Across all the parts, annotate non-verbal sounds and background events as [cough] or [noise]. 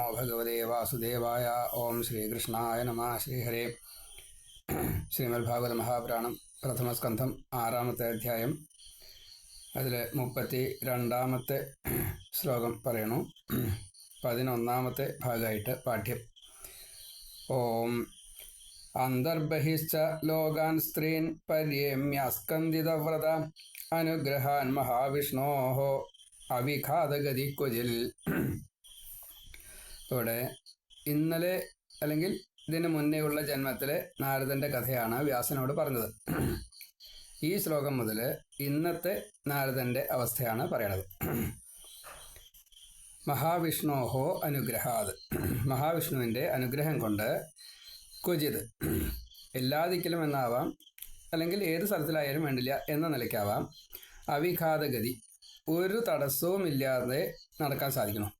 നമോ ഭഗവതേ വാസുദേവായ ഓം ശ്രീകൃഷ്ണായ നമ ശ്രീഹരേ ശ്രീമദ് ഭാഗവത മഹാപുരാണം പ്രഥമസ്കന്ധം ആറാമത്തെ അധ്യായം। അതിൽ മുപ്പത്തി രണ്ടാമത്തെ ശ്ലോകം പറയണു। പതിനൊന്നാമത്തെ ഭാഗമായിട്ട് പാഠ്യം। ഓം അന്തർബഹിശ്ച ലോകാൻ സ്ത്രീൻ പര്യേമ്യസ്കന്ദിതവ്രത അനുഗ്രഹാൻ മഹാവിഷ്ണോ അവിഘാതഗതി കുജിൽ ഇവിടെ ഇന്നലെ അല്ലെങ്കിൽ ഇതിന് മുന്നേ ഉള്ള ജന്മത്തിലെ നാരദന്റെ കഥയാണ് വ്യാസനോട് പറഞ്ഞത്. ഈ ശ്ലോകം മുതൽ ഇന്നത്തെ നാരദന്റെ അവസ്ഥയാണ് പറയണത്. മഹാവിഷ്ണോഹോ അനുഗ്രഹാത്. മഹാവിഷ്ണുവിന്റെ അനുഗ്രഹം കൊണ്ട് ക്വചിത്. എല്ലാ ദിക്കിലും എന്നാവാം അല്ലെങ്കിൽ ഏത് സ്ഥലത്തിലായാലും വേണ്ടില്ല എന്ന നിലയ്ക്കാവാം. അവിഘാതഗതി. ഒരു തടസ്സവുമില്ലാതെ നടക്കാൻ സാധിക്കണം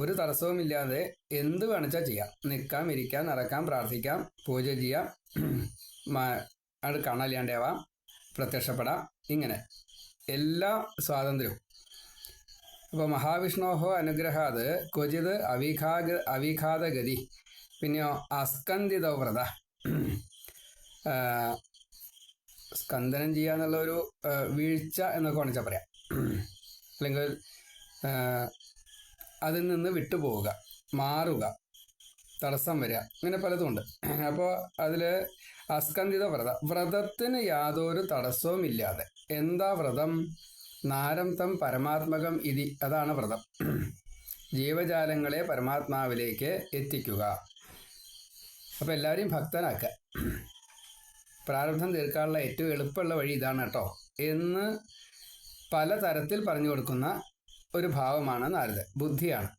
ഒരു തടസ്സവുമില്ലാതെ എന്ത് വേണിച്ചാൽ ചെയ്യാം. നിൽക്കാം ഇരിക്കാം നടക്കാം പ്രാർത്ഥിക്കാം പൂജ ചെയ്യാം അത് കാണാല്ലാണ്ടാവാം പ്രത്യക്ഷപ്പെടാം ഇങ്ങനെ. എല്ലാ സ്വാതന്ത്ര്യവും. അപ്പോൾ മഹാവിഷ്ണോഹോ അനുഗ്രഹാത് ക്വചിത് അവിഘാഗ അവിഘാതഗതി പിന്നെയോ അസ്കന്ദിതവ്രത സ്കന്ദനം ചെയ്യുക എന്നുള്ള ഒരു വീഴ്ച എന്നൊക്കെ വേണമെച്ചാൽ പറയാം. അല്ലെങ്കിൽ അതിൽ നിന്ന് വിട്ടുപോവുക മാറുക തടസ്സം വരിക ഇങ്ങനെ പലതുമുണ്ട് അപ്പോൾ അതിൽ അസ്കന്ധിത വ്രത. വ്രതത്തിന് യാതൊരു തടസ്സവും ഇല്ലാതെ. എന്താ വ്രതം? നാരം തം പരമാത്മകം ഇതി. അതാണ് വ്രതം. ജീവജാലങ്ങളെ പരമാത്മാവിലേക്ക് എത്തിക്കുക. അപ്പോൾ എല്ലാവരെയും ഭക്തനാക്കുക പ്രാരബ്ധം തീർക്കാനുള്ള ഏറ്റവും എളുപ്പമുള്ള വഴി ഇതാണ് കേട്ടോ. എന്ന് പല തരത്തിൽ പറഞ്ഞു കൊടുക്കുന്ന ഒരു ഭാവമാണ് നാരദ ബുദ്ധിയാണ്.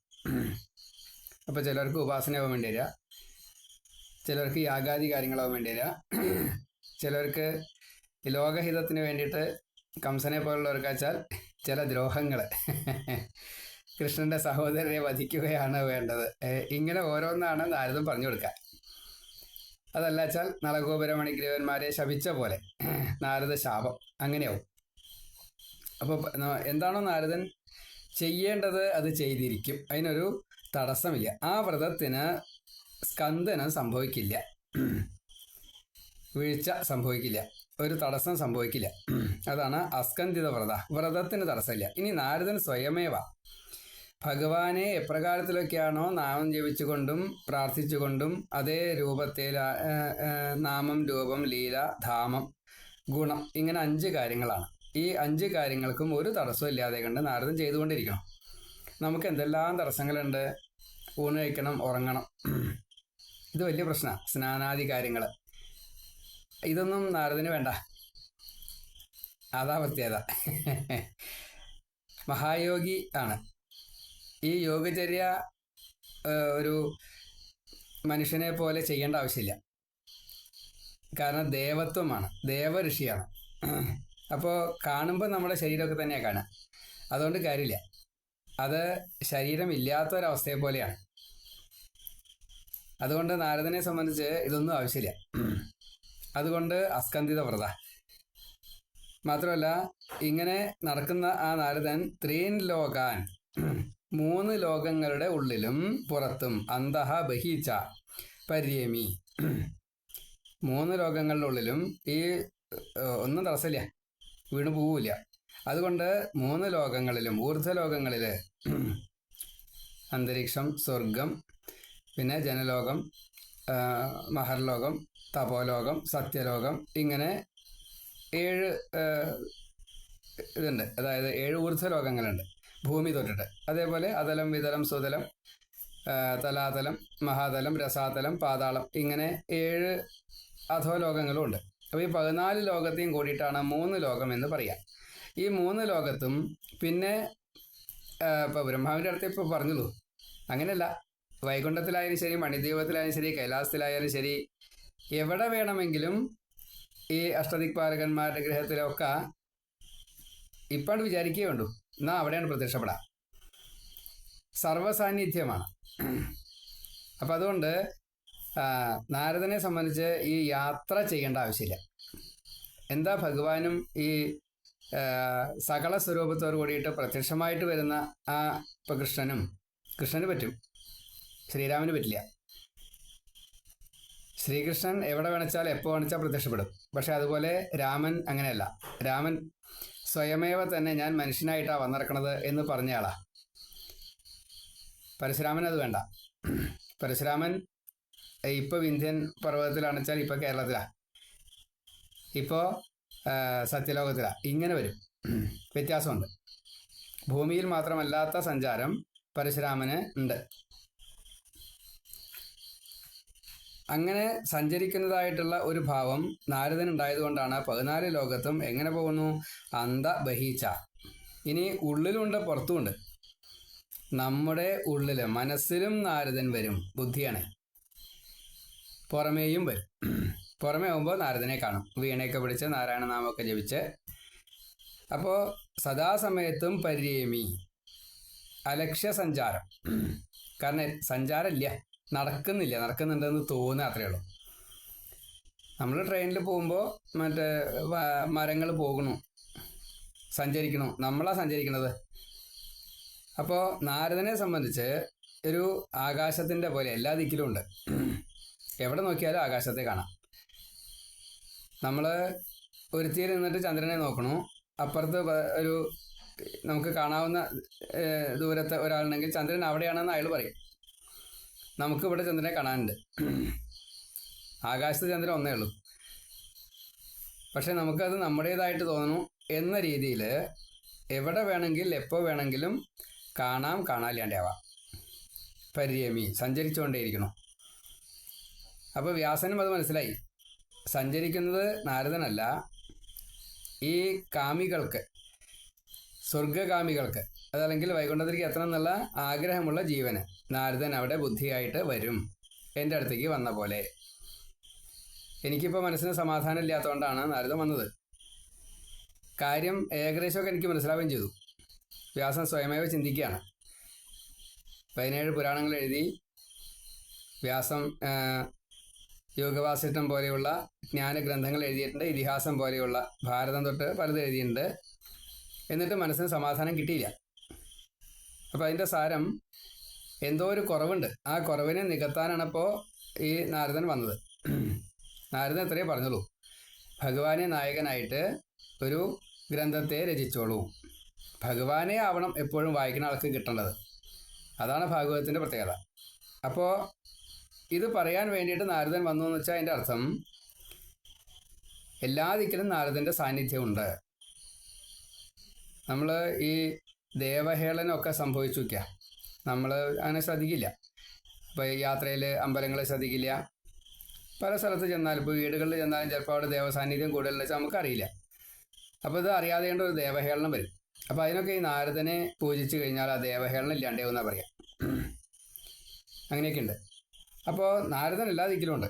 അപ്പോൾ ചിലർക്ക് ഉപാസനയാവാൻ വേണ്ടി വരിക ചിലർക്ക് യാഗാദി കാര്യങ്ങളാവാൻ വേണ്ടി വരിക ചിലർക്ക് ലോകഹിതത്തിന് വേണ്ടിയിട്ട് കംസനെ പോലുള്ളവർക്ക് വെച്ചാൽ ചില ദ്രോഹങ്ങൾ കൃഷ്ണന്റെ സഹോദരനെ വധിക്കുകയാണ് വേണ്ടത്. ഇങ്ങനെ ഓരോന്നാണ് നാരദം പറഞ്ഞു കൊടുക്കുക അതല്ല വെച്ചാൽ നളഗോപുരമണിഗ്രഹന്മാരെ ശപിച്ച പോലെ നാരദ ശാപം അങ്ങനെയാവും അപ്പോൾ എന്താണോ നാരദൻ ചെയ്യേണ്ടത് അത് ചെയ്തിരിക്കും. അതിനൊരു തടസ്സമില്ല. ആ വ്രതത്തിന് സ്കന്ദനം സംഭവിക്കില്ല. വീഴ്ച സംഭവിക്കില്ല. ഒരു തടസ്സം സംഭവിക്കില്ല. അതാണ് അസ്കന്ധിത വ്രത. വ്രതത്തിന് തടസ്സമില്ല. ഇനി നാരദൻ സ്വയമേവ. ഭഗവാനെ എപ്രകാരത്തിലൊക്കെയാണോ നാമം ജപിച്ചുകൊണ്ടും പ്രാർത്ഥിച്ചുകൊണ്ടും അതേ രൂപത്തിൽ നാമം രൂപം ലീല ധാമം ഗുണം ഇങ്ങനെ അഞ്ച് കാര്യങ്ങളാണ്. ഈ അഞ്ച് കാര്യങ്ങൾക്കും ഒരു തടസ്സം ഇല്ലാതെ കണ്ട് നാരദം ചെയ്തുകൊണ്ടിരിക്കണം. നമുക്ക് എന്തെല്ലാം തടസ്സങ്ങളുണ്ട്? ഊണ് കഴിക്കണം ഉറങ്ങണം. ഇത് വലിയ പ്രശ്നമാണ് സ്നാനാദി കാര്യങ്ങൾ ഇതൊന്നും നാരദന് വേണ്ട. അതാ പ്രത്യേകത. മഹായോഗി ആണ്. ഈ യോഗചര്യ ഒരു മനുഷ്യനെ പോലെ ചെയ്യേണ്ട ആവശ്യമില്ല. കാരണം ദേവത്വമാണ് ദേവഋഷിയാണ് അപ്പോൾ കാണുമ്പോൾ നമ്മുടെ ശരീരമൊക്കെ തന്നെയാണ് കാണുക അതുകൊണ്ട് കാര്യമില്ല. അത് ശരീരമില്ലാത്ത ഒരവസ്ഥയെ പോലെയാണ്. അതുകൊണ്ട് നാരദനെ സംബന്ധിച്ച് ഇതൊന്നും ആവശ്യമില്ല. അതുകൊണ്ട് അസ്കന്ധിത വ്രത മാത്രമല്ല ഇങ്ങനെ നടക്കുന്ന ആ നാരദൻ ത്രീൻ ലോകാൻ മൂന്ന് ലോകങ്ങളുടെ ഉള്ളിലും പുറത്തും അന്തഹ ബഹീച്ച പര്യമി. മൂന്ന് ലോകങ്ങളുടെ ഉള്ളിലും ഈ ഒന്നും തടസ്സമില്ല. വീണു പോവില്ല അതുകൊണ്ട് മൂന്ന് ലോകങ്ങളിലും ഊർധ്വലോകങ്ങളിൽ അന്തരീക്ഷം സ്വർഗം പിന്നെ ജനലോകം മഹർലോകം തപോലോകം സത്യലോകം ഇങ്ങനെ ഏഴ് ഇതുണ്ട്. അതായത് ഏഴ് ഊർധ്വലോകങ്ങളുണ്ട് ഭൂമി തൊട്ടിട്ട്. അതേപോലെ അതലം വിതലം സുതലം തലാതലം മഹാതലം രസാതലം പാതാളം ഇങ്ങനെ ഏഴ് അധോലോകങ്ങളും ഉണ്ട്. അപ്പോൾ ഈ പതിനാല് ലോകത്തെയും കൂടിയിട്ടാണ് മൂന്ന് ലോകം എന്ന് പറയാം. ഈ മൂന്ന് ലോകത്തും പിന്നെ ഇപ്പോൾ ബ്രഹ്മാവിന്റെ അടുത്ത് ഇപ്പോൾ പറഞ്ഞുള്ളൂ. അങ്ങനെയല്ല. വൈകുണ്ഠത്തിലായാലും ശരി മണിദ്വീപത്തിലായാലും ശരി കൈലാസത്തിലായാലും ശരി എവിടെ വേണമെങ്കിലും ഈ അഷ്ടദിക്പാലകന്മാരുടെ ഗ്രഹത്തിലൊക്കെ ഇപ്പാണ്ട് വിചാരിക്കേ വേണ്ടു എന്നാൽ അവിടെയാണ് പ്രത്യക്ഷപ്പെടാം. സർവസാന്നിധ്യമാണ് അപ്പം അതുകൊണ്ട് നാരദനെ സംബന്ധിച്ച് ഈ യാത്ര ചെയ്യേണ്ട ആവശ്യമില്ല. എന്താ ഭഗവാനും ഈ സകല സ്വരൂപത്തോടു കൂടിയിട്ട് പ്രത്യക്ഷമായിട്ട് വരുന്ന ആ ഇപ്പം കൃഷ്ണനും കൃഷ്ണന് പറ്റും. ശ്രീരാമന് പറ്റില്ല. ശ്രീകൃഷ്ണൻ എവിടെ വേണിച്ചാൽ എപ്പോൾ വേണിച്ചാൽ പ്രത്യക്ഷപ്പെടും. പക്ഷെ അതുപോലെ രാമൻ അങ്ങനെയല്ല. രാമൻ സ്വയമേവ തന്നെ ഞാൻ മനുഷ്യനായിട്ടാണ് വന്നിറക്കണത് എന്ന് പറഞ്ഞയാളാ. പരശുരാമൻ അത് വേണ്ട. പരശുരാമൻ ഇപ്പോൾ വിന്ധ്യൻ പർവതത്തിലാണെച്ചാൽ ഇപ്പോൾ കേരളത്തിലാ. ഇപ്പോ സത്യലോകത്തിലാ. ഇങ്ങനെ വരും. വ്യത്യാസമുണ്ട്. ഭൂമിയിൽ മാത്രമല്ലാത്ത സഞ്ചാരം പരശുരാമന് ഉണ്ട്. അങ്ങനെ സഞ്ചരിക്കുന്നതായിട്ടുള്ള ഒരു ഭാവം നാരദൻ ഉണ്ടായതുകൊണ്ടാണ് പതിനാല് ലോകത്തും എങ്ങനെ പോകുന്നു? അന്ത ബഹീച്ച. ഇനി ഉള്ളിലുണ്ട് പുറത്തുമുണ്ട്. നമ്മുടെ ഉള്ളിൽ മനസ്സിലും നാരദൻ വരും. ബുദ്ധിയാണ്. പുറമേയും വരും. പുറമേ ആകുമ്പോൾ നാരദനെ കാണും. വീണയൊക്കെ പിടിച്ച് നാരായണ നാമൊക്കെ ജപിച്ച്. അപ്പോൾ സദാസമയത്തും പര്യേമി. അലക്ഷ്യ സഞ്ചാരം കാരണം സഞ്ചാരമില്ല. നടക്കുന്നില്ല. നടക്കുന്നുണ്ടെന്ന് തോന്നുക അത്രയേ ഉള്ളൂ. നമ്മൾ ട്രെയിനിൽ പോകുമ്പോൾ മറ്റേ മരങ്ങൾ പോകണു സഞ്ചരിക്കണു നമ്മളാ സഞ്ചരിക്കണത് അപ്പോൾ നാരദനെ സംബന്ധിച്ച് ഒരു ആകാശത്തിന്റെ പോലെ എല്ലാ ദിക്കിലും ഉണ്ട്. എവിടെ നോക്കിയാലും ആകാശത്തെ കാണാം. നമ്മൾ ഒരുത്തിയിൽ നിന്നിട്ട് ചന്ദ്രനെ നോക്കണു. അപ്പുറത്ത് ഒരു നമുക്ക് കാണാവുന്ന ദൂരത്തെ ഒരാളുണ്ടെങ്കിൽ ചന്ദ്രൻ അവിടെയാണെന്ന് അയാൾ പറയും. നമുക്ക് ഇവിടെ ചന്ദ്രനെ കാണാനുണ്ട്. ആകാശത്ത് ചന്ദ്രൻ ഒന്നേ ഉള്ളൂ. പക്ഷെ നമുക്കത് നമ്മുടേതായിട്ട് തോന്നുന്നു എന്ന രീതിയിൽ എവിടെ വേണമെങ്കിൽ എപ്പോൾ വേണമെങ്കിലും കാണാം കാണാല്ലാണ്ടാവാം പര്യമി സഞ്ചരിച്ചുകൊണ്ടേയിരിക്കണം. അപ്പോൾ വ്യാസനും അത് മനസ്സിലായി. സഞ്ചരിക്കുന്നത് നാരദനല്ല ഈ കാമികൾക്ക് സ്വർഗകാമികൾക്ക് അതല്ലെങ്കിൽ വൈകുണ്ഠത്തിലേക്ക് എത്തണം എന്നുള്ള ആഗ്രഹമുള്ള ജീവന് നാരദൻ അവിടെ ബുദ്ധിയായിട്ട് വരും എന്റെ അടുത്തേക്ക് വന്ന പോലെ. എനിക്കിപ്പോൾ മനസ്സിന് സമാധാനം ഇല്ലാത്തതുകൊണ്ടാണ് നാരദൻ വന്നത്. കാര്യം ഏകദേശമൊക്കെ എനിക്ക് മനസ്സിലാവുകയും ചെയ്തു. വ്യാസം സ്വയമേവ ചിന്തിക്കുകയാണ്. പതിനേഴ് പുരാണങ്ങൾ എഴുതി വ്യാസം യോഗവാസിഷ്ടം പോലെയുള്ള ജ്ഞാനഗ്രന്ഥങ്ങൾ എഴുതിയിട്ടുണ്ട്. ഇതിഹാസം പോലെയുള്ള ഭാരതം തൊട്ട് പലതും എഴുതിയിട്ടുണ്ട്. എന്നിട്ട് മനസ്സിന് സമാധാനം കിട്ടിയില്ല. അപ്പോൾ അതിന്റെ സാരം എന്തോ ഒരു കുറവുണ്ട്. ആ കുറവിനെ നികത്താനാണ് അപ്പോൾ ഈ നാരദൻ വന്നത്. നാരദൻ എത്രയേ പറഞ്ഞുള്ളൂ. ഭഗവാനെ നായകനായിട്ട് ഒരു ഗ്രന്ഥത്തെ രചിച്ചോളൂ. ഭഗവാനെ ആവണം എപ്പോഴും വായിക്കുന്ന ആൾക്ക് കിട്ടേണ്ടത്. അതാണ് ഭാഗവതത്തിന്റെ പ്രത്യേകത. അപ്പോൾ ഇത് പറയാൻ വേണ്ടിയിട്ട് നാരദൻ വന്നു എന്ന് വെച്ചാൽ അതിന്റെ അർത്ഥം എല്ലാ ദിക്കിലും നാരദന്റെ സാന്നിധ്യമുണ്ട് നമ്മൾ ഈ ദേവഹേളനൊക്കെ സംഭവിച്ചു വയ്ക്കുക നമ്മൾ അങ്ങനെ ശ്രദ്ധിക്കില്ല. ഇപ്പോൾ യാത്രയിൽ അമ്പലങ്ങളെ ശ്രദ്ധിക്കില്ല. പല സ്ഥലത്ത് ചെന്നാലും ഇപ്പോൾ വീടുകളിൽ ചെന്നാലും ചിലപ്പോൾ അവിടെ ദേവസാന്നിധ്യം കൂടുതലെന്ന് വെച്ചാൽ നമുക്കറിയില്ല. അപ്പോൾ ഇത് അറിയാതെ കൊണ്ട് ഒരു ദേവഹേളനം വരും. അപ്പോൾ അതിനൊക്കെ ഈ നാരദനെ പൂജിച്ച് കഴിഞ്ഞാൽ ആ ദേവഹേളനം ഇല്ലാണ്ടേ ഇല്ലാണ്ടാവുമെന്നാണ് പറയാം. അങ്ങനെയൊക്കെ ഉണ്ട്. അപ്പോൾ നാരദൻ എല്ലാ ദിക്കിലും ഉണ്ട്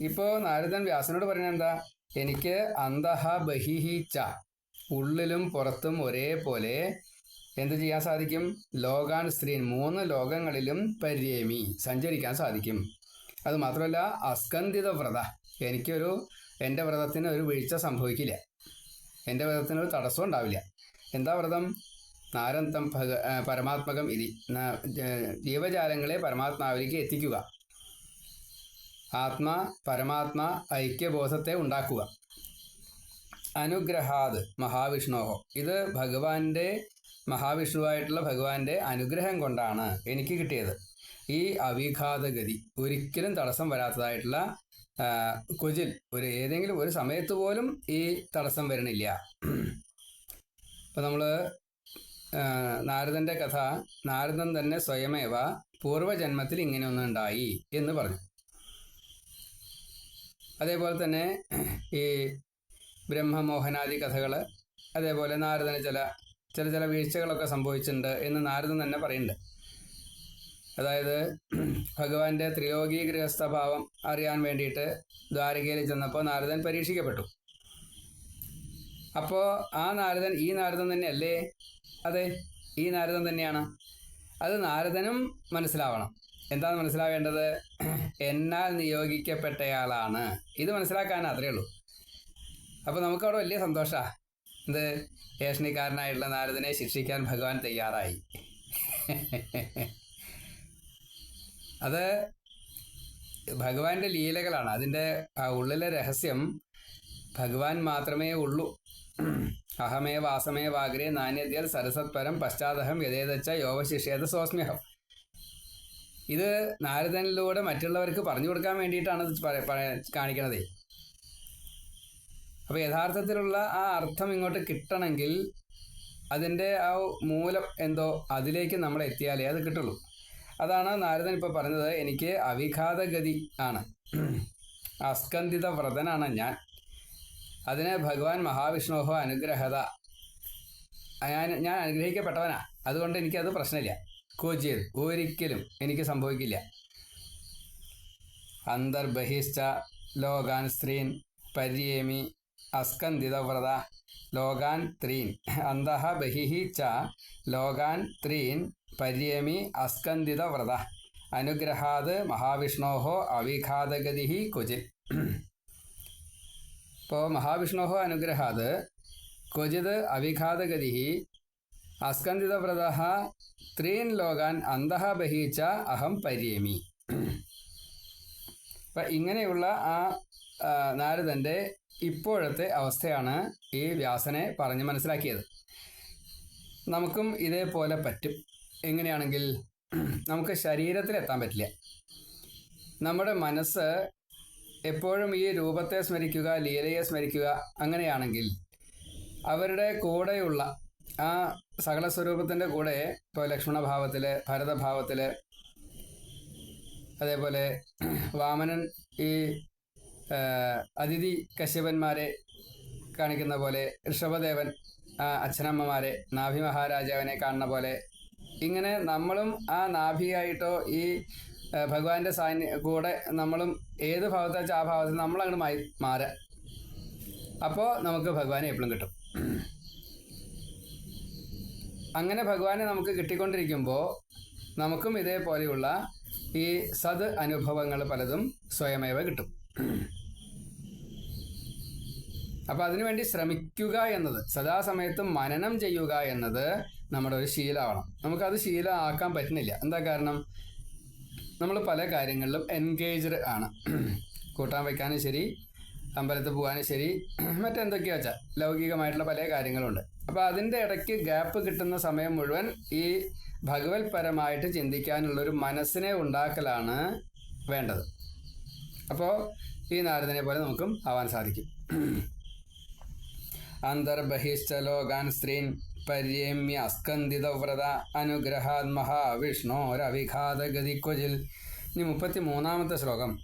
ഇപ്പോൾ നാരദൻ വ്യാസനോട് പറയുന്നത് എന്താ എനിക്ക് അന്തഹ ബഹിഹി ച. ഉള്ളിലും പുറത്തും ഒരേപോലെ എന്ത് ചെയ്യാൻ സാധിക്കും? ലോകാൻ സ്ത്രീൻ മൂന്ന് ലോകങ്ങളിലും പര്യേമി. സഞ്ചരിക്കാൻ സാധിക്കും. അത് മാത്രമല്ല അസ്കന്ധിത വ്രത. എനിക്കൊരു എന്റെ വ്രതത്തിന് ഒരു വീഴ്ച സംഭവിക്കില്ല. എന്റെ വ്രതത്തിന് ഒരു തടസ്സം ഉണ്ടാവില്ല. എന്താ വ്രതം? നാരന്തം ഭഗ പരമാത്മകം ഇതി ജീവജാലങ്ങളെ പരമാത്മാവിലേക്ക് എത്തിക്കുക. ആത്മാ പരമാത്മാ ഐക്യബോധത്തെ ഉണ്ടാക്കുക. അനുഗ്രഹാത് മഹാവിഷ്ണോഹോ. ഇത് ഭഗവാന്റെ മഹാവിഷ്ണുവായിട്ടുള്ള ഭഗവാന്റെ അനുഗ്രഹം കൊണ്ടാണ് എനിക്ക് കിട്ടിയത്. ഈ അവിഘാതഗതി ഒരിക്കലും തടസ്സം വരാത്തതായിട്ടുള്ള കുജിൽ ഒരു ഏതെങ്കിലും ഒരു സമയത്ത് പോലും ഈ തടസ്സം വരണില്ല. ഇപ്പം നമ്മൾ നാരദന്റെ കഥ നാരദൻ തന്നെ സ്വയമേവ പൂർവജന്മത്തിൽ ഇങ്ങനെയൊന്നും ഉണ്ടായി എന്ന് പറഞ്ഞു. അതേപോലെ തന്നെ ഈ ബ്രഹ്മമോഹനാദി കഥകൾ അതേപോലെ നാരദന് ചില ചില ചില വീഴ്ചകളൊക്കെ സംഭവിച്ചിട്ടുണ്ട് എന്ന് നാരദൻ തന്നെ പറയുന്നുണ്ട്. അതായത് ഭഗവാന്റെ ത്രിയോഗി ഗൃഹസ്ഥഭാവം അറിയാൻ വേണ്ടിയിട്ട് ദ്വാരകയിൽ ചെന്നപ്പോൾ നാരദൻ പരീക്ഷിക്കപ്പെട്ടു. അപ്പോൾ ആ നാരദൻ ഈ നാരദൻ തന്നെയല്ലേ? അതെ ഈ നാരദൻ തന്നെയാണ്. അത് നാരദനും മനസ്സിലാവണം. എന്താണ് മനസ്സിലാവേണ്ടത്? എന്നാൽ നിയോഗിക്കപ്പെട്ടയാളാണ്. ഇത് മനസ്സിലാക്കാൻ അത്രേ ഉള്ളൂ. അപ്പോൾ നമുക്കവിടെ വലിയ സന്തോഷമാണ് എന്ത്? ഏഷണിക്കാരനായിട്ടുള്ള നാരദനെ ശിക്ഷിക്കാൻ ഭഗവാൻ തയ്യാറായി. അത് ഭഗവാന്റെ ലീലകളാണ്. അതിന്റെ ഉള്ളിലെ രഹസ്യം ഭഗവാൻ മാത്രമേ ഉള്ളൂ. അഹമേ വാസമേ വാഗ്രേ നാണ്യദ്യൽ സരസത്പരം പശ്ചാത്തഹം യഥേതച്ച യോഗശിഷേത സോസ്മ്യഹം ഇത് നാരദനിലൂടെ മറ്റുള്ളവർക്ക് പറഞ്ഞു കൊടുക്കാൻ വേണ്ടിയിട്ടാണ് കാണിക്കണത്. അപ്പോൾ യഥാർത്ഥത്തിലുള്ള ആ അർത്ഥം ഇങ്ങോട്ട് കിട്ടണമെങ്കിൽ അതിന്റെ ആ മൂലം എന്തോ അതിലേക്ക് നമ്മൾ എത്തിയാലേ അത് കിട്ടുള്ളൂ. അതാണ് നാരദൻ ഇപ്പോൾ പറഞ്ഞത് എനിക്ക് അവിഘാതഗതി ആണ്. അസ്കന്ധിത വ്രതനാണ് ഞാൻ. അതിന് ഭഗവാൻ മഹാവിഷ്ണുഹോ അനുഗ്രഹത. ഞാൻ ഞാൻ അനുഗ്രഹിക്കപ്പെട്ടവനാ. അതുകൊണ്ട് എനിക്കത് പ്രശ്നമില്ല. കോച്ചിയത് ഒരിക്കലും എനിക്ക് സംഭവിക്കില്ല. അന്തർബഹിശ്ച ലോകാൻ സ്ത്രീൻ പര്യേമി അസ്കന്ധിതവ്രത ലോകാൻ ത്രീൻ. അന്തഃ ബഹിഹി ച ലോകാൻ ത്രീൻ പര്യേമി അസ്കന്ധിതവ്രത. അനുഗ്രഹാത് മഹാവിഷ്ണോഹോ അവിഘാതഗതി ക്വചിത് ഇപ്പോൾ മഹാവിഷ്ണോഹോ അനുഗ്രഹാത് ക്വചിത് അവിഘാതഗതി അസ്കന്ധിതവ്രത ത്രീൻ ലോകാൻ അന്തഃ ബഹീച്ച അഹം പര്യേമി. അപ്പം ഇങ്ങനെയുള്ള ആ നാരദന്റെ ഇപ്പോഴത്തെ അവസ്ഥയാണ് ഈ വ്യാസനെ പറഞ്ഞ് മനസ്സിലാക്കിയത്. നമുക്കും ഇതേപോലെ പറ്റും. എങ്ങനെയാണെങ്കിൽ നമുക്ക് ശരീരത്തിലെത്താൻ പറ്റില്ല. നമ്മുടെ മനസ്സ് എപ്പോഴും ഈ രൂപത്തെ സ്മരിക്കുക ലീലയെ സ്മരിക്കുക അങ്ങനെയാണെങ്കിൽ അവരുടെ കൂടെയുള്ള ആ സകല സ്വരൂപത്തിന്റെ കൂടെ ഇപ്പോൾ ലക്ഷ്മണഭാവത്തിൽ ഭരതഭാവത്തിൽ അതേപോലെ വാമനൻ ഈ അതിഥി കശ്യപന്മാരെ കാണിക്കുന്ന പോലെ ഋഷഭദേവൻ അച്ഛനമ്മമാരെ നാഭി മഹാരാജാവിനെ കാണുന്ന പോലെ ഇങ്ങനെ നമ്മളും ആ നാഭിയായിട്ടോ ഈ ഭഗവാന്റെ സാന്നി കൂടെ നമ്മളും ഏത് ഭാവത്തെ വെച്ചാൽ ആ ഭാവത്തിൽ നമ്മളങ്ങോട്ട് മായി മാറുക അപ്പോൾ നമുക്ക് ഭഗവാനെ എപ്പോഴും കിട്ടും. അങ്ങനെ ഭഗവാനെ നമുക്ക് കിട്ടിക്കൊണ്ടിരിക്കുമ്പോൾ നമുക്കും ഇതേപോലെയുള്ള ഈ സത് അനുഭവങ്ങൾ പലതും സ്വയമേവ കിട്ടും. അപ്പോൾ അതിനുവേണ്ടി ശ്രമിക്കുക എന്നത് സദാസമയത്തും മനനം ചെയ്യുക എന്നത് നമ്മുടെ ഒരു ശീലമാവണം. നമുക്കത് ശീലമാക്കാൻ പറ്റുന്നില്ല. എന്താ കാരണം? നമ്മൾ പല കാര്യങ്ങളിലും എൻഗേജ്ഡ് ആണ്. കൂട്ടാൻ വയ്ക്കാനും ശരി അമ്പലത്തിൽ പോകാനും ശരി മറ്റെന്തൊക്കെയാ വെച്ചാൽ ലൗകികമായിട്ടുള്ള പല കാര്യങ്ങളുണ്ട്. അപ്പോൾ അതിന്റെ ഇടയ്ക്ക് ഗ്യാപ്പ് കിട്ടുന്ന സമയം മുഴുവൻ ഈ ഭഗവത്പരമായിട്ട് ചിന്തിക്കാനുള്ളൊരു മനസ്സിനെ ഉണ്ടാക്കലാണ് വേണ്ടത്. അപ്പോൾ ഈ നാരദനെ പോലെ നമുക്കും ആവാൻ സാധിക്കും. അന്തർബഹിശ്ച ലോകാൻ സ്ത്രീൻ പര്യേമ്യ അസ്കന്ധിതവ്രത അനുഗ്രഹാത് മഹാവിഷ്ണോരവിഘാതഗതി കൊജിൽ ഇനി മുപ്പത്തി മൂന്നാമത്തെ ശ്ലോകം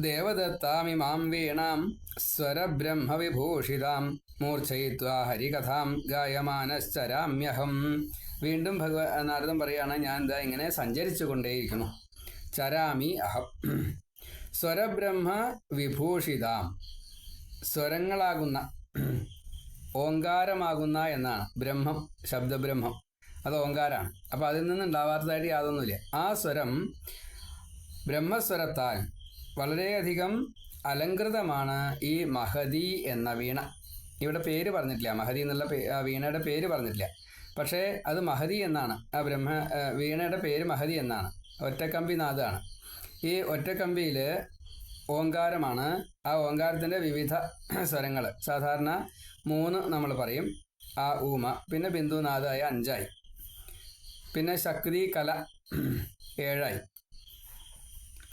ദേവദത്താമിമാം വീണാം സ്വരബ്രഹ്മവിഭൂഷിതാം മൂർച്ഛയിത്വാ ഹരികഥാം ഗായമാനശ്ചരാമ്യഹം. വീണ്ടും ഭഗവ നാരദം പറയാണ് ഞാൻ ഇതാ ഇങ്ങനെ സഞ്ചരിച്ചു കൊണ്ടേയിരിക്കുന്നു ചരാമി അഹം. സ്വരബ്രഹ്മ വിഭൂഷിതാം. സ്വരങ്ങളാകുന്ന ഓങ്കാരമാകുന്ന എന്നാണ്. ബ്രഹ്മം ശബ്ദബ്രഹ്മം. അത് ഓങ്കാരാണ്. അപ്പോൾ അതിൽ നിന്ന് ഉണ്ടാവാത്തതായിട്ട് യാതൊന്നുമില്ല. ആ സ്വരം ബ്രഹ്മസ്വരത്താൽ വളരെയധികം അലങ്കൃതമാണ് ഈ മഹതി എന്ന വീണ. ഇവിടെ പേര് പറഞ്ഞിട്ടില്ല. മഹതി എന്നുള്ള വീണയുടെ പേര് പറഞ്ഞിട്ടില്ല. പക്ഷേ അത് മഹതി എന്നാണ്. ആ ബ്രഹ്മ വീണയുടെ പേര് മഹതി എന്നാണ്. ഒറ്റക്കമ്പി നാദാണ്. ഈ ഒറ്റക്കമ്പിയിൽ ഓങ്കാരമാണ്. ആ ഓങ്കാരത്തിന്റെ വിവിധ സ്വരങ്ങൾ സാധാരണ മൂന്ന് നമ്മൾ പറയും. ആ ഊമ. പിന്നെ ബിന്ദുനാഥായ അഞ്ചായി. പിന്നെ ശക്തി കല [clears throat] ഏഴായി.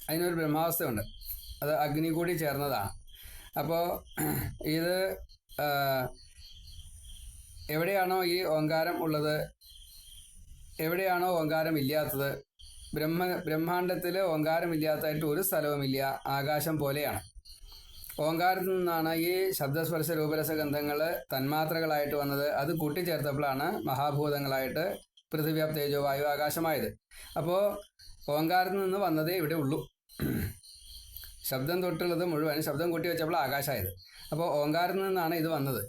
അതിനൊരു ബ്രഹ്മാവസ്ഥയുണ്ട്. അത് അഗ്നി കൂടി ചേർന്നതാണ് അപ്പോൾ [clears throat] ഇത് എവിടെയാണോ ഈ ഓങ്കാരം ഉള്ളത്? എവിടെയാണോ ഓങ്കാരം ഇല്ലാത്തത്? ബ്രഹ്മ ബ്രഹ്മാണ്ടത്തിൽ ഓങ്കാരം ഇല്ലാത്തതായിട്ട് ഒരു സ്ഥലവുമില്ല. ആകാശം പോലെയാണ്. ഓങ്കാരത്തിൽ നിന്നാണ് ഈ ശബ്ദസ്പർശ രൂപരസഗന്ധങ്ങൾ തന്മാത്രകളായിട്ട് വന്നത്. അത് കൂട്ടിച്ചേർത്തപ്പോഴാണ് മഹാഭൂതങ്ങളായിട്ട് പൃഥ്വി തേജോ വായു ആകാശമായത്. അപ്പോൾ ഓങ്കാരത്തിൽ നിന്ന് വന്നതേ ഇവിടെ ഉള്ളൂ. ശബ്ദം തൊട്ടുള്ളത് മുഴുവൻ ശബ്ദം കൂട്ടി വെച്ചപ്പോൾ ആകാശമായത്. അപ്പോൾ ഓങ്കാരത്തിൽ നിന്നാണ് ഇത് വന്നത്.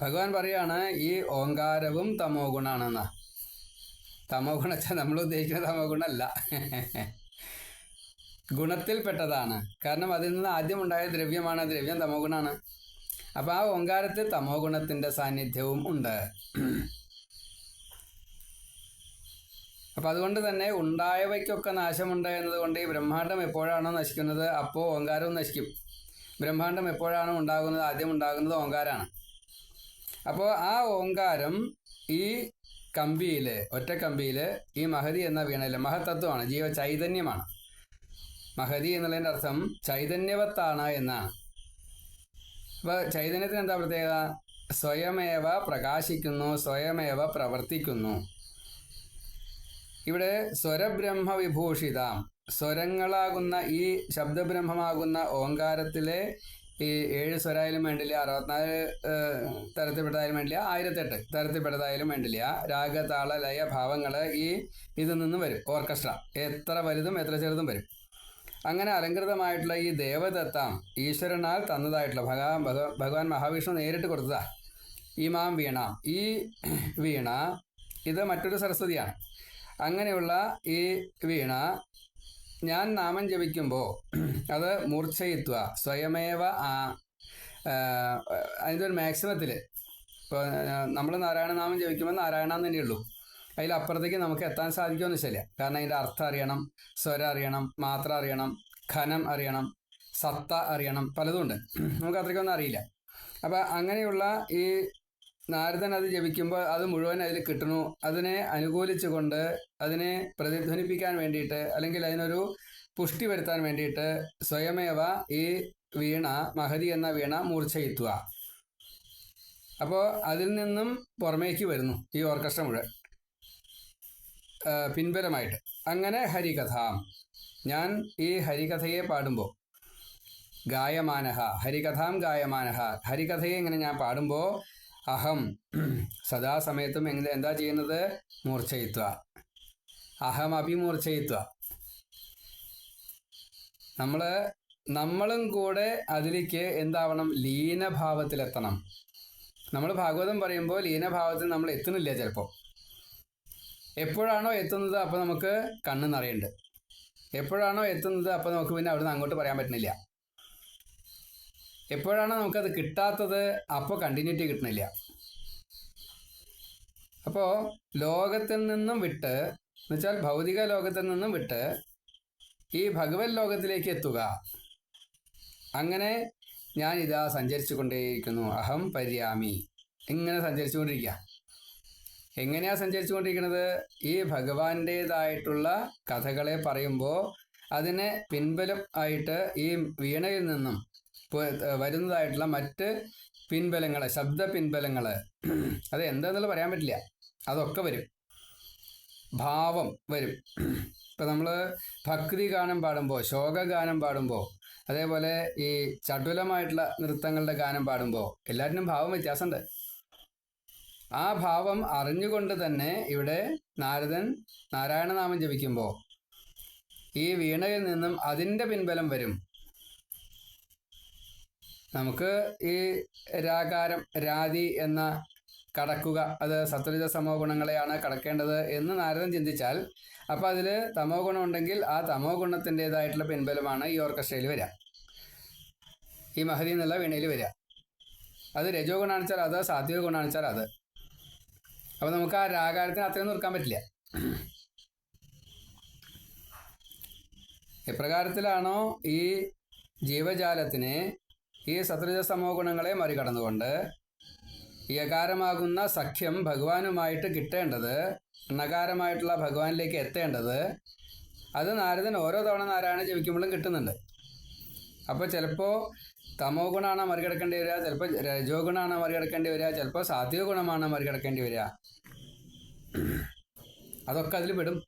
ഭഗവാൻ പറയാണ് ഈ ഓങ്കാരവും തമോ ഗുണാണെന്നാ തമോ ഗുണച്ചാൽ നമ്മൾ ഉദ്ദേശിക്കുന്ന തമോ ഗുണമല്ല ഗുണത്തിൽപ്പെട്ടതാണ്. കാരണം അതിൽ നിന്ന് ആദ്യം ഉണ്ടായ ദ്രവ്യമാണ്. ദ്രവ്യം തമോ ഗുണമാണ് അപ്പോൾ ആ ഓങ്കാരത്തിൽ തമോ ഗുണത്തിന്റെ സാന്നിധ്യവും ഉണ്ട്. അപ്പം അതുകൊണ്ട് തന്നെ ഉണ്ടായവയ്ക്കൊക്കെ നാശമുണ്ട് എന്നതുകൊണ്ട് ഈ ബ്രഹ്മാണ്ടം എപ്പോഴാണോ നശിക്കുന്നത് അപ്പോൾ ഓങ്കാരവും നശിക്കും. ബ്രഹ്മാണ്ടം എപ്പോഴാണോ ഉണ്ടാകുന്നത് ആദ്യം ഉണ്ടാകുന്നത് ഓങ്കാരാണ്. അപ്പോൾ ആ ഓങ്കാരം ഈ കമ്പിയിൽ ഒറ്റ കമ്പിയിൽ ഈ മഹതി എന്ന വീണയിൽ മഹത്തത്വമാണ് ജീവ ചൈതന്യമാണ് മഹതി എന്നുള്ളതിന്റെ അർത്ഥം ചൈതന്യവത്താണ് എന്നാണ് അപ്പോൾ ചൈതന്യത്തിന് എന്താ പ്രത്യേകത? സ്വയമേവ പ്രകാശിക്കുന്നു സ്വയമേവ പ്രവർത്തിക്കുന്നു. ഇവിടെ സ്വരബ്രഹ്മ വിഭൂഷിതാം സ്വരങ്ങളാകുന്ന ഈ ശബ്ദബ്രഹ്മമാകുന്ന ഓങ്കാരത്തിലെ ഈ ഏഴ് സ്വരായാലും വേണ്ടില്ല അറുപത്തിനാല് തരത്തിൽപ്പെട്ടതായാലും വേണ്ടില്ല ആയിരത്തെട്ട് തരത്തിൽപ്പെട്ടതായാലും വേണ്ടില്ല. രാഗതാള ലയ ഭാവങ്ങൾ ഈ ഇതിൽ നിന്നും വരും. ഓർക്കസ്ട്ര. എത്ര വലുതും എത്ര ചെറുതും വരും. അങ്ങനെ അലങ്കൃതമായിട്ടുള്ള ഈ ദേവദത്തം ഈശ്വരനാൽ തന്നതായിട്ടുള്ള ഭഗവാൻ ഭഗ- ഭഗവാൻ മഹാവിഷ്ണു നേരിട്ട് കൊടുത്തതാ. ഈ മാം വീണ. ഈ വീണ ഇത് മറ്റൊരു സരസ്വതിയാണ്. അങ്ങനെയുള്ള ഈ വീണ ഞാൻ നാമം ജപിക്കുമ്പോൾ അത് മൂർച്ഛയിത്വ സ്വയമേവ ആ ആ, അതിന്റെ ഒരു മാക്സിമത്തിൽ ഇപ്പോൾ നമ്മൾ നാരായണ നാമം ജപിക്കുമ്പോൾ നാരായണ എന്ന് തന്നെയുള്ളൂ. അതിലപ്പുറത്തേക്ക് നമുക്ക് എത്താൻ സാധിക്കുമെന്ന് വെച്ചാൽ കാരണം അതിന്റെ അർത്ഥം അറിയണം സ്വരം അറിയണം മാത്ര അറിയണം ഖനം അറിയണം സത്ത അറിയണം പലതും ഉണ്ട്. നമുക്ക് അത്രയ്ക്കൊന്നും അറിയില്ല. അപ്പം അങ്ങനെയുള്ള ഈ നാരദൻ അത് ജപിക്കുമ്പോൾ അത് മുഴുവൻ അതിൽ കിട്ടണു അതിനെ അനുകൂലിച്ചുകൊണ്ട് അതിനെ പ്രതിധ്വനിപ്പിക്കാൻ വേണ്ടിയിട്ട് അല്ലെങ്കിൽ അതിനൊരു പുഷ്ടി വരുത്താൻ വേണ്ടിയിട്ട് സ്വയമേവ ഈ വീണ മഹതി എന്ന വീണ മൂർച്ഛയിത്തുക. അപ്പോൾ അതിൽ നിന്നും പുറമേക്ക് വരുന്നു ഈ ഓർക്കസ്ട്ര മുഴുവൻ. പിൻബലമായിട്ട്. അങ്ങനെ ഹരികഥ. ഞാൻ ഈ ഹരികഥയെ പാടുമ്പോൾ ഗായമാനഹ ഹരികഥാം ഗായമാനഹ ഹരികഥയെ ഇങ്ങനെ ഞാൻ പാടുമ്പോൾ അഹം സദാസമയത്തും എങ്ങനെ എന്താ ചെയ്യുന്നത്? മൂർച്ഛയിത്വ. അഹം അഭിമൂർച്ഛയിത്വ. നമ്മൾ നമ്മളും കൂടെ അതിലേക്ക് എന്താവണം? ലീനഭാവത്തിലെത്തണം. നമ്മൾ ഭാഗവതം പറയുമ്പോൾ ലീനഭാവത്തിൽ നമ്മൾ എത്തുന്നില്ല ചിലപ്പോൾ എപ്പോഴാണോ എത്തുന്നത് അപ്പോൾ നമുക്ക് കണ്ണ് നിറയുണ്ട് എപ്പോഴാണോ എത്തുന്നത് അപ്പോൾ നമുക്ക് പിന്നെ അവിടുന്ന് അങ്ങോട്ട് പറയാൻ പറ്റുന്നില്ല. എപ്പോഴാണോ നമുക്കത് കിട്ടാത്തത് അപ്പോൾ കണ്ടിന്യൂറ്റി കിട്ടുന്നില്ല അപ്പോൾ ലോകത്തിൽ നിന്നും വിട്ട് എന്നുവെച്ചാൽ ഭൗതിക ലോകത്തിൽ നിന്നും വിട്ട് ഈ ഭഗവത് ലോകത്തിലേക്ക് എത്തുക. അങ്ങനെ ഞാൻ ഇതാ സഞ്ചരിച്ചു കൊണ്ടേയിരിക്കുന്നു അഹം പര്യാമി. ഇങ്ങനെ സഞ്ചരിച്ചുകൊണ്ടിരിക്കുക എങ്ങനെയാ സഞ്ചരിച്ചുകൊണ്ടിരിക്കുന്നത് ഈ ഭഗവാന്റേതായിട്ടുള്ള കഥകളെ പറയുമ്പോൾ അതിനെ പിൻബലം ആയിട്ട് ഈ വീണയിൽ നിന്നും വരുന്നതായിട്ടുള്ള മറ്റ് പിൻബലങ്ങൾ ശബ്ദ പിൻബലങ്ങൾ അത് എന്താണെന്നുള്ള പറയാൻ പറ്റില്ല. അതൊക്കെ വരും. ഭാവം വരും. ഇപ്പം നമ്മൾ ഭക്തി ഗാനം പാടുമ്പോൾ ശോകഗാനം പാടുമ്പോൾ അതേപോലെ ഈ ചടുലമായിട്ടുള്ള നൃത്തങ്ങളുടെ ഗാനം പാടുമ്പോൾ എല്ലാറ്റിനും ഭാവം വ്യത്യാസമുണ്ട്. ആ ഭാവം അറിഞ്ഞുകൊണ്ട് തന്നെ ഇവിടെ നാരദൻ നാരായണനാമം ജപിക്കുമ്പോൾ ഈ വീണയിൽ നിന്നും അതിന്റെ പിൻബലം വരും. നമുക്ക് ഈ രാകാരം രാതി എന്ന കടക്കുക അത് സത്വജ സമോ ഗുണങ്ങളെയാണ് കടക്കേണ്ടത് എന്ന് നാരദൻ ചിന്തിച്ചാൽ അപ്പോൾ അതിൽ തമോ ഗുണം ഉണ്ടെങ്കിൽ ആ തമോ ഗുണത്തിന്റെതായിട്ടുള്ള പിൻബലമാണ് ഈ ഓർക്കസ്ട്രയിൽ വരിക. ഈ മഹതി എന്നുള്ള വീണയിൽ വരിക. അത് രജോ ഗുണാണിച്ചാൽ അത് സാത്വിക ഗുണാണിച്ചാൽ അത്. അപ്പോൾ നമുക്ക് ആ രാഗാരത്തിന് അത്രയും നിർക്കാൻ പറ്റില്ല. എപ്രകാരത്തിലാണോ ഈ ജീവജാലത്തിന് ഈ സത്രജ സമൂഹ ഗുണങ്ങളെ മറികടന്നുകൊണ്ട് യകാരമാകുന്ന സഖ്യം ഭഗവാനുമായിട്ട് കിട്ടേണ്ടത് നകാരമായിട്ടുള്ള ഭഗവാനിലേക്ക് എത്തേണ്ടത് അത് നാരദൻ ഓരോ തവണ നാരായണ ജപിക്കുമ്പോഴും കിട്ടുന്നുണ്ട്. അപ്പോൾ ചിലപ്പോൾ തമോ ഗുണമാണ് മറികടക്കേണ്ടി വരിക? ചിലപ്പോൾ രജോ ഗുണമാണ് മറികടക്കേണ്ടി വരിക? ചിലപ്പോൾ സാത്വിക ഗുണമാണ് മറികടക്കേണ്ടി വരിക? അതൊക്കെ അതിൽ പെടും.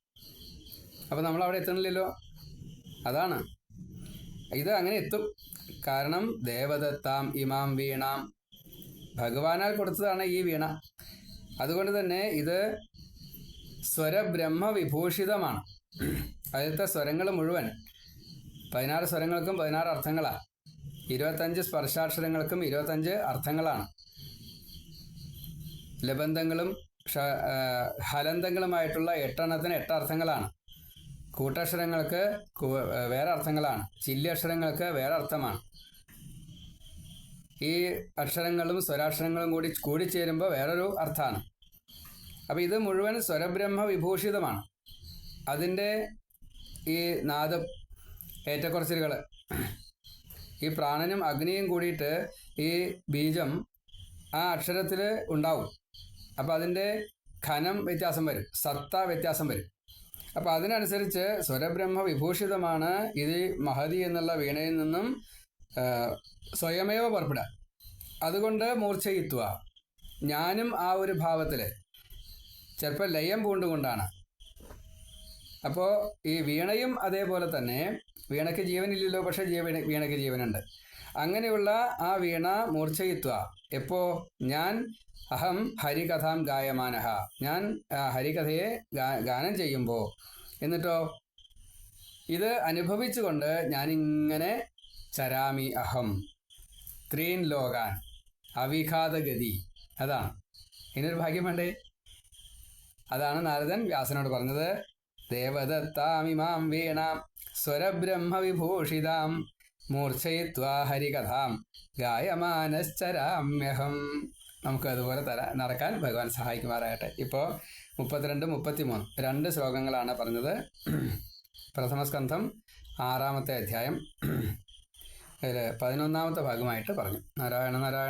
അപ്പോൾ നമ്മൾ അവിടെ എത്തണില്ലല്ലോ? അതാണ്. ഇത് അങ്ങനെ എത്തും. കാരണം ദേവദത്താം ഇമാം വീണാം. ഭഗവാനാൽ കൊടുത്തതാണ് ഈ വീണ. അതുകൊണ്ട് തന്നെ ഇത് സ്വരബ്രഹ്മ വിഭൂഷിതമാണ് അതിലത്തെ സ്വരങ്ങൾ മുഴുവൻ പതിനാറ് സ്വരങ്ങൾക്കും പതിനാറ് അർത്ഥങ്ങളാണ് ഇരുപത്തഞ്ച് സ്പർശാക്ഷരങ്ങൾക്കും ഇരുപത്തഞ്ച് അർത്ഥങ്ങളാണ്. ലബന്ധങ്ങളും ഹലന്തങ്ങളുമായിട്ടുള്ള എട്ടെണ്ണത്തിന് എട്ട് അർത്ഥങ്ങളാണ്. കൂട്ടക്ഷരങ്ങൾക്ക് വേറെ അർത്ഥങ്ങളാണ്. ചില്ലക്ഷരങ്ങൾക്ക് വേറെ അർത്ഥമാണ്. ഈ അക്ഷരങ്ങളും സ്വരാക്ഷരങ്ങളും കൂടി കൂടിച്ചേരുമ്പോൾ വേറൊരു അർത്ഥമാണ് അപ്പോൾ ഇത് മുഴുവൻ സ്വരബ്രഹ്മ വിഭൂഷിതമാണ് അതിന്റെ ഈ നാദം ഏറ്റക്കുറച്ചിലുകൾ ഈ പ്രാണനും അഗ്നിയും കൂടിയിട്ട് ഈ ബീജം ആ അക്ഷരത്തിൽ ഉണ്ടാവും. അപ്പോൾ അതിന്റെ ഖനം വ്യത്യാസം വരും. സത്ത വ്യത്യാസം വരും. അപ്പോൾ അതിനനുസരിച്ച് സ്വരബ്രഹ്മ വിഭൂഷിതമാണ് ഇത് മഹതി എന്നുള്ള വീണയിൽ നിന്നും സ്വയമേവ പുറപ്പെടുക. അതുകൊണ്ട് മൂർച്ഛയിത്വ. ഞാനും ആ ഒരു ഭാവത്തിൽ ചിലപ്പോൾ ലയം പൂണ്ടുകൊണ്ടാണ്. അപ്പോൾ ഈ വീണയും അതേപോലെ തന്നെ വീണയ്ക്ക് ജീവനില്ലല്ലോ പക്ഷേ ജീവന വീണയ്ക്ക് ജീവനുണ്ട്. അങ്ങനെയുള്ള ആ വീണ മൂർച്ഛയിത്വ എപ്പോ? ഞാൻ അഹം ഹരികഥാം ഗായമാനഹ. ഞാൻ ഹരികഥയെ ഗാനം ചെയ്യുമ്പോൾ എന്നിട്ടോ? ഇത് അനുഭവിച്ചുകൊണ്ട് ഞാനിങ്ങനെ ചരാമി അഹം ത്രീൻ ലോകാൻ അവിഘാതഗതി അതാണ്. ഇതിനൊരു ഭാഗ്യം വേണ്ടേ? അതാണ് നാരദൻ വ്യാസനോട് പറഞ്ഞത്. ദേവദത്താമിമാം വീണാം സ്വരബ്രഹ്മവിഭൂഷിതാം മൂർച്ഛയിത്വാ ഹരികഥാം ഗായമാനശ്ചരാമ്യഹം. നമുക്ക് അതുപോലെ തര നടക്കാൻ ഭഗവാൻ സഹായിക്കുമാറാകട്ടെ. ഇപ്പോൾ മുപ്പത്തിരണ്ട് മുപ്പത്തിമൂന്ന് രണ്ട് ശ്ലോകങ്ങളാണ് പറഞ്ഞത്. പ്രഥമസ്കന്ധം ആറാമത്തെ അധ്യായം. അതിൽ പതിനൊന്നാമത്തെ ഭാഗമായിട്ട് പറഞ്ഞു. നാരായണ നാരായണ.